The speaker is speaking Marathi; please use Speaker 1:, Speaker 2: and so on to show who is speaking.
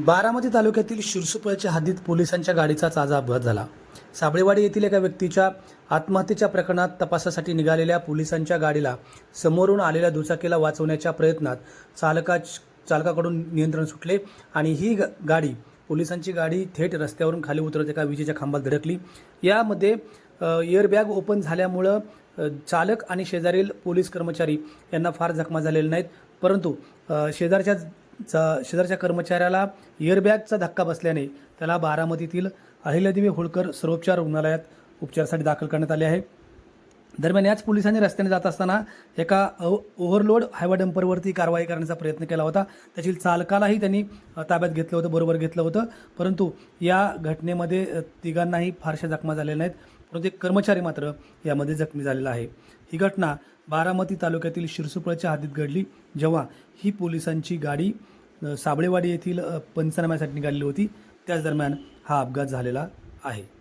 Speaker 1: बारामती तालुक्यातील शिरसुपळच्या हद्दीत पोलिसांच्या गाडीचा ताजा अपघात झाला. साबळेवाडी येथील एका व्यक्तीच्या आत्महत्येच्या प्रकरणात तपासासाठी निघालेल्या पोलिसांच्या गाडीला समोरून आलेल्या दुचाकीला वाचवण्याच्या प्रयत्नात चालका चालकाकडून नियंत्रण सुटले आणि ही ग- गाडी पोलिसांची गाडी थेट रस्त्यावरून खाली उतरत एका विजेच्या खांबात धडकली. यामध्ये एअरबॅग ओपन झाल्यामुळं चालक आणि शेजारील पोलीस कर्मचारी यांना फार जखमा झालेल्या नाहीत परंतु शेजारच्या चा- शेजारच्या कर्मचाऱ्याला एअरबॅगचा धक्का बसल्याने त्याला बारामतीतील अहिल्यादेवी होळकर सर्वोपचार रुग्णालयात उपचारासाठी दाखल करण्यात आले आहे. दरम्यान याच पोलिसांनी रस्त्याने जात असताना एका ओव्हरलोड हायवा डंपरवरती कारवाई करण्याचा प्रयत्न केला होता. त्यातील चालकालाही त्यांनी ताब्यात घेतलं होतं बरोबर घेतलं होतं. परंतु या घटनेमध्ये तिघांनाही फारशा जखमा झालेल्या नाहीत. परंतु एक कर्मचारी मात्र यामध्ये जखमी झालेला आहे. ही घटना बारामती तालुक्यातील शिरसुपळच्या हद्दीत घडली जेव्हा ही पोलिसांची गाडी साबळेवाडी येथील पंचनाम्यासाठी निघालेली होती. त्याच दरम्यान हा अपघात झालेला आहे.